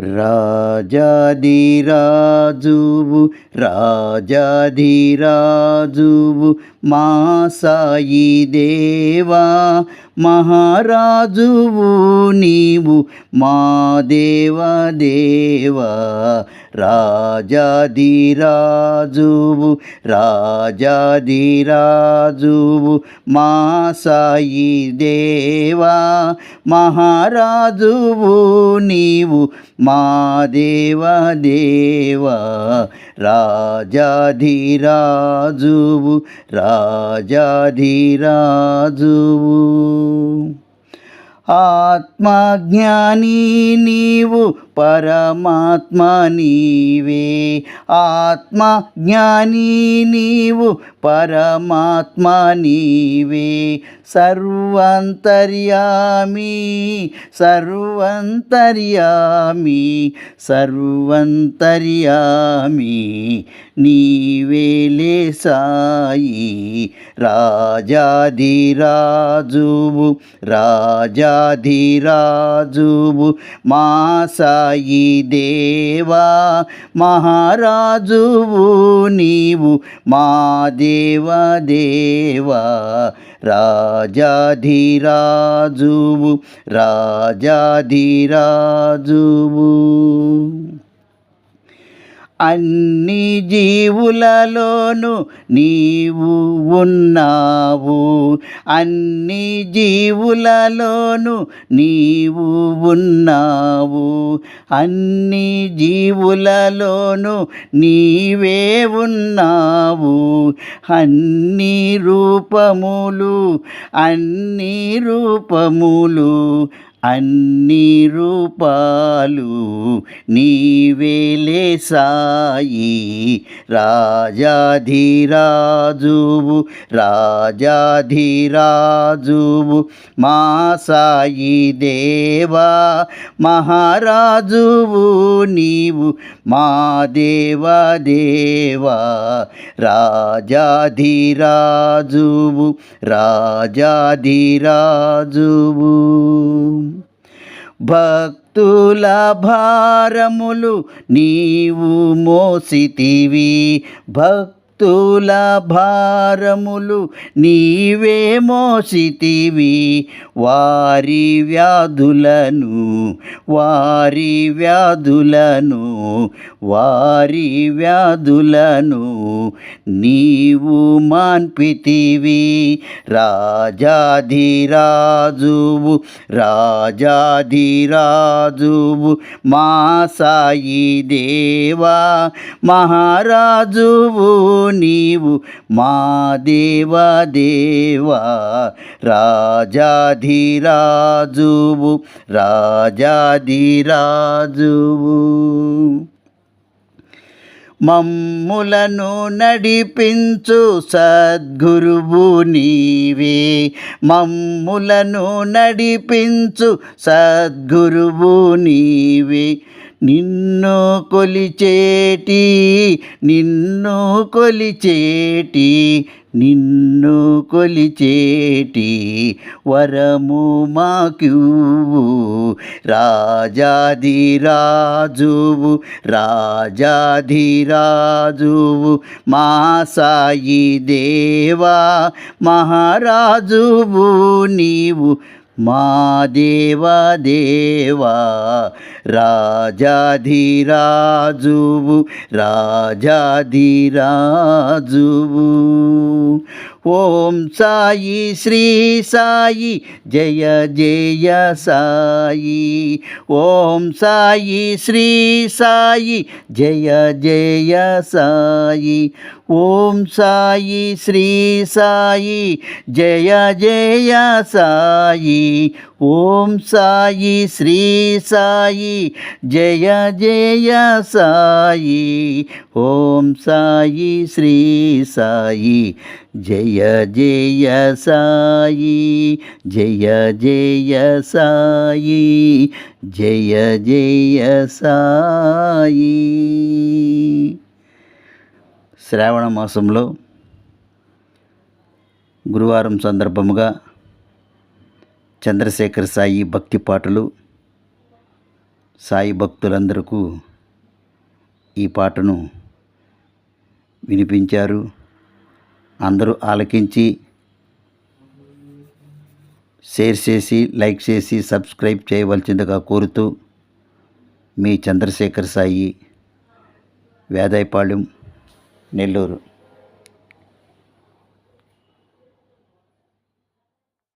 राजाधिराजुवु राजाधिराजुवु मा राजधिराजु देवा మహారాజువు నీవు మా దేవదేవా రాజాదిరాజువు రాజాదిరాజువు మా సాయి దేవా మహారాజువు నీవు మా దేవదేవా రాజాధిరాజువు రాజాధిరాజువు ఆత్మజ్ఞాని నీవు పరమాత్మ నీవే. ఆత్మ జ్ఞాని నీవు పరమాత్మ నీవే. సర్వంతర్యామి సర్వంతర్యామి సర్వంతర్యామి. నీవేలే సాయి రాజాధిరాజువు రాజాధిరాజువు. మాసా సాయి దేవా మహారాజువు నీవు మా దేవ దేవా. రాజాధిరాజువు రాజాధిరాజువు. అన్ని జీవులలోనూ నీవు ఉన్నావు. అన్ని జీవులలోనూ నీవు ఉన్నావు. అన్ని జీవులలోనూ నీవే ఉన్నావు. అన్ని రూపములు అన్ని రూపములు అన్ని రూపాలు నీవేలే సాయి. రాజాధిరాజువు రాజాధిరాజువు మా సాయి దేవా. మహారాజువు నీవు మా దేవ దేవా. రాజాధిరాజువు రాజాధిరాజువు. భక్తుల భారములు నీవు మోసితివి. భక్ భక్తుల భారములు నీవే మోసితివి. వారి వ్యాధులను వారి వ్యాధులను వారి వ్యాధులను నీవు మాన్పితివి. రాజాధిరాజువు రాజాధిరాజువు మా సాయి దేవా. మహారాజువు నీవు మా దేవా దేవా రాజాధిరాజువు రాజాధిరాజువు. మమ్ములను నడిపించు సద్గురువు నీవే మమ్ములను నడిపించు సద్గురువు నీవే. నిన్ను కొలిచేటి నిన్ను కొలిచేటి నిన్ను కొలిచేటి వరము మాకివ్వు రాజాధిరాజువు రాజాధిరాజువు మా సాయి దేవా మహారాజువు నీవు మా దేవ దేవా రాజాధిరాజువు రాజాధిరాజువు ఓం సాయి శ్రీ సాయి జయ జయ సాయి ఓం సాయి శ్రీ సాయి జయ జయ సాయి ఓం సాయి శ్రీ సాయి జయ జయ సాయి ఓం సాయి శ్రీ సాయి జయ జయ సాయి. ఓం సాయి శ్రీ సాయి జయ జయ సాయి జయ జయ సాయి జయ జయ సాయి. శ్రావణ మాసంలో గురువారం సందర్భముగా చంద్రశేఖర్ సాయి భక్తి పాటలు. సాయి భక్తులందరకు ఈ పాటను వినిపించారు. అందరూ ఆలకించి షేర్ చేసి లైక్ చేసి సబ్స్క్రైబ్ చేయవలసిందిగా కోరుతూ మీ చంద్రశేఖర్ సాయి వేదాయపాళెం నెల్లూరు.